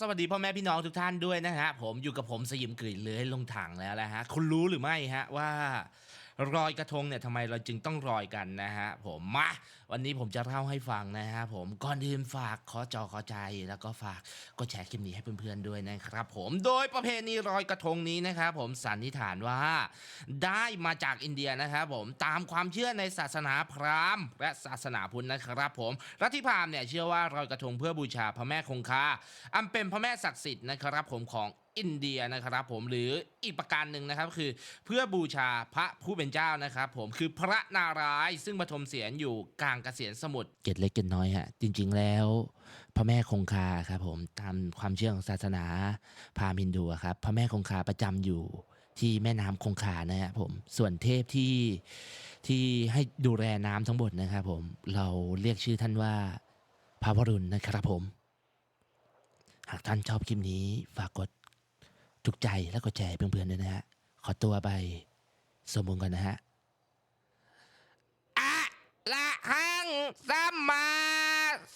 สวัสดีพ่อแม่พี่น้องทุกท่านด้วยนะฮะผมอยู่กับผมสยิมกรีเลื้อยลงถังแล้วนะฮะคุณรู้หรือไม่ฮะว่า รอยกระทงเนี่ยทำไมเราจึงต้องรอยกันนะฮะผมมาวันนี้ผมจะเล่าให้ฟังนะฮะผมก่อนอื่นฝากขอจอขอใจแล้วก็ฝากกดแชร์คลิปนี้ให้เพื่อนๆด้วยนะครับผมโดยประเพณีรอยกระทงนี้นะครับผมสันนิษฐานว่า ได้มาจากอินเดียนะครับผมตามความเชื่อในศาสนาพราหมณ์ และศาสนาพุทธนะครับผมลัทธิพราหมณ์เนี่ยเชื่อว่ารอยกระทงเพื่อบูชาพระแม่คงคาอันเป็นพระแม่ศักดิ์สิทธิ์นะครับผมของ อินเดียนะครับผมหรืออีกประการหนึ่งนะครับคือเพื่อบูชาพระผู้เป็นเจ้านะครับผมคือพระนารายณ์ซึ่งปฐมเสียรอยู่กลางกเกษียณสมุทรเกตเล็กเกตน้อยฮะจริง ๆ แล้ว พระแม่คงคาครับผมตามความเชื่อของศาสนาพราหมณ์ฮินดูอะครับพระแม่คงคาประจำอยู่ที่แม่น้ำคงคานะครับผมส่วนเทพที่ที่ให้ดูแลน้ำทั้งหมดนะครับผมเราเรียกชื่อท่านว่าพระวรุณนะครับผม หากท่านชอบคลิปนี้ฝากกด ถูกใจแล้วก็แชร์เพื่อนๆด้วยนะฮะ ขอตัวไปสมบูรณ์กันนะฮะอะละหังสัมมา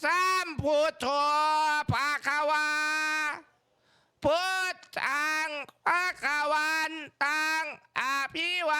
สัมพุทโธภาควาพุทธังภาควันตังอภิวา